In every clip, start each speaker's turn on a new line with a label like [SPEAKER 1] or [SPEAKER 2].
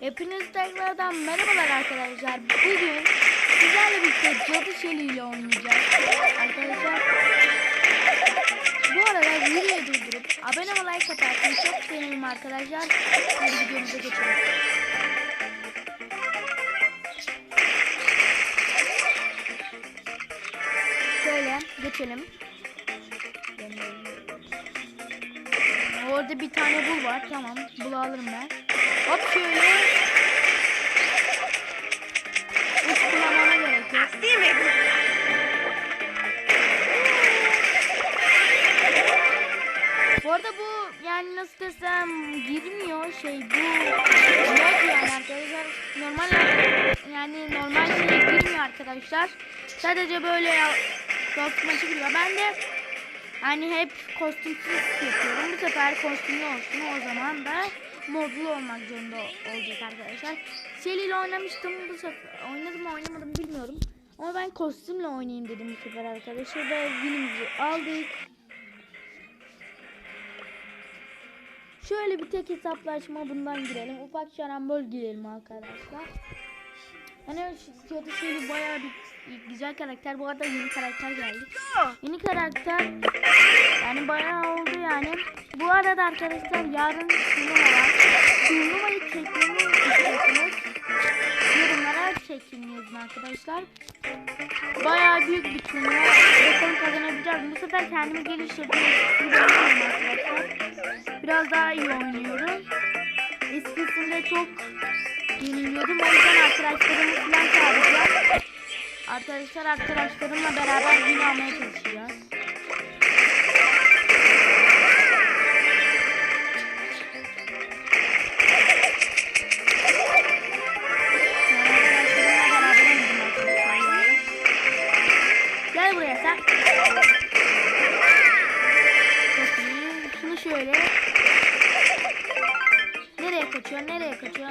[SPEAKER 1] Hepiniz tekrardan merhabalar arkadaşlar. Bugün sizlerle birlikte cadı şeliyle oynayacağız. Arkadaşlar bu arada videoyu durdurup abone ve like atarsanız çok sevinirim arkadaşlar. Hadi videomuza geçelim. Şöyle geçelim. Orada bir tane bul var. Tamam. Bulu alırım ben. Hop şöyle. Hiç kullanmama gerek yok. Bu arada bu yani nasıl desem girmiyor şey bu mod yani arkadaşlar. Normal yani normal şeye girmiyor arkadaşlar. Sadece böyle kostümü giriyor. Ben de hani hep kostümsüz yapıyorum. Bu sefer kostümlü olsun. O zaman da modlu olmak zorunda olacak arkadaşlar Shelly oynamıştım bu sefer oynadım mı oynamadım bilmiyorum ama ben kostümle oynayayım dedim bu sefer arkadaşlar ve winimizi aldık Şöyle bir tek hesaplaşma bundan girelim. Ufak şarambol girelim arkadaşlar. Hani Cadı Şeli bayağı bir güzel karakter. Bu arada yeni karakter geldi. Yeni karakter yani bayağı oldu yani. Bu arada arkadaşlar yarın turnuva var. Turnuvayı çekmemi istiyorsunuz. Yorumlara çekin yazın arkadaşlar. Bayağı büyük bir turnuva. Bakalım kazanabileceğiz. Bu sefer kendimi geliştirdim. Biraz daha iyi oynuyorum. Eskisinde çok yeniliyordum. O yüzden arkadaşlarımı falan çağıracağım. Arkadaşlar arkadaşlarımla beraber win almaya çalışacağız. Kaçıyor? Nereye kaçıyor?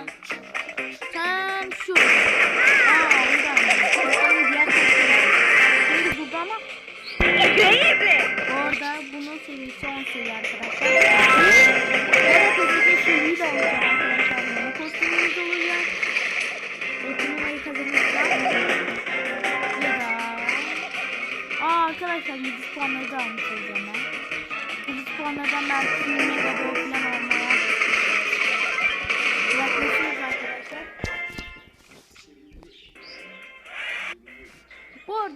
[SPEAKER 1] Sen şu. Aa buradan. Bakalım diğer kaçıyor. Şimdi burada ama orada bunun serisi 10 seri arkadaşlar. Evet hızlıca şeyi de olacak arkadaşlar. Yeni kostümümüz olacak. Turnuvayı kazanacağız. Ya da... Aa arkadaşlar 100 puanları da almış olacağım ben. 100 puanlardan belki mega bol falan olmaya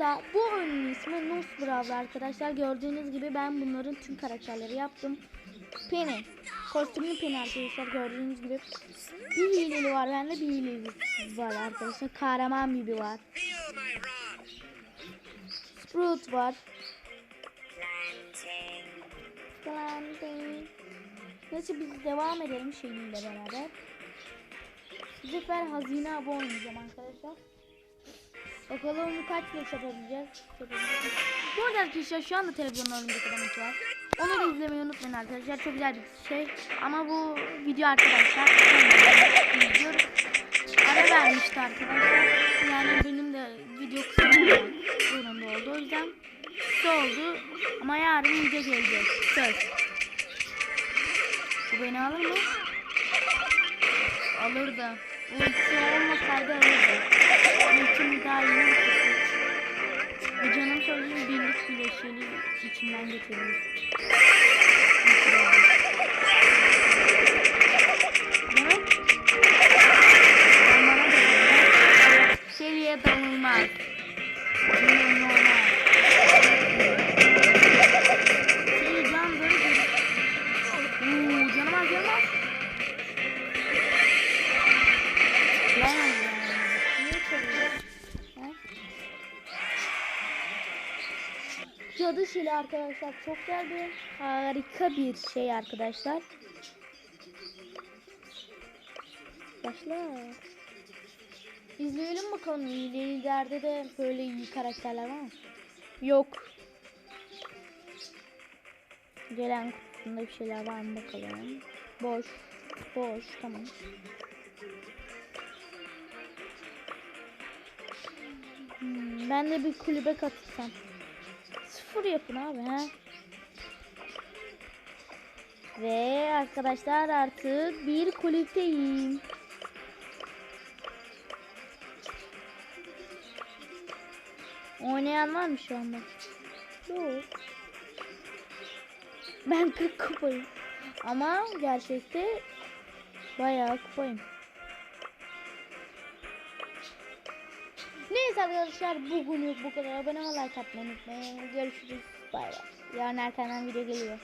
[SPEAKER 1] Arada bu oyunun ismi Nus Brawl arkadaşlar. Gördüğünüz gibi ben bunların tüm karakterleri yaptım. Penny. Kostümlü Penny arkadaşlar gördüğünüz gibi. Bir hileli var bende bir hileli var arkadaşlar. Kahraman gibi var. Sprout var. Planting. Neyse biz devam edelim şeyinle beraber. Bu hazine avı oynayacağım arkadaşlar. Bakalım kaç maç yapabileceğiz. Bu arada arkadaşlar şu anda televizyonun önünde kadar var. Onu da izlemeyi unutmayın arkadaşlar. Çok güzel bir şey. Ama bu video arkadaşlar. izliyoruz. Ara vermişti arkadaşlar. Yani benim de video kısa zorunda oldu. O yüzden kısa oldu. Ama yarın video gelecek. Söz. Bu beni alır mı? Alır da. Ulti olmasaydı alırdı. Ultimi daha yeni. Bir canım söyleyeyim birlik bileşeni da Seriye dalınmaz. Bunun normal. Cadı şili arkadaşlar çok geldi. Harika bir şey arkadaşlar. Başla. İzleyelim bakalım. İlerilerde de böyle iyi karakterler var mı? Yok. Gelen kutusunda bir şeyler var mı bakalım. Boş. Boş. Tamam. Hmm, ben de bir kulübe katılsam sıfır abi ha. Ve arkadaşlar artık bir kulüpteyim. Oynayan var mı şu anda? Yok. Ben 40 kupayım. Ama gerçekte bayağı kupayım. Neyse arkadaşlar bugünlük bu kadar. Abone olmayı like atmayı unutmayın. Görüşürüz. Bay bay. Yarın erkenden video geliyor.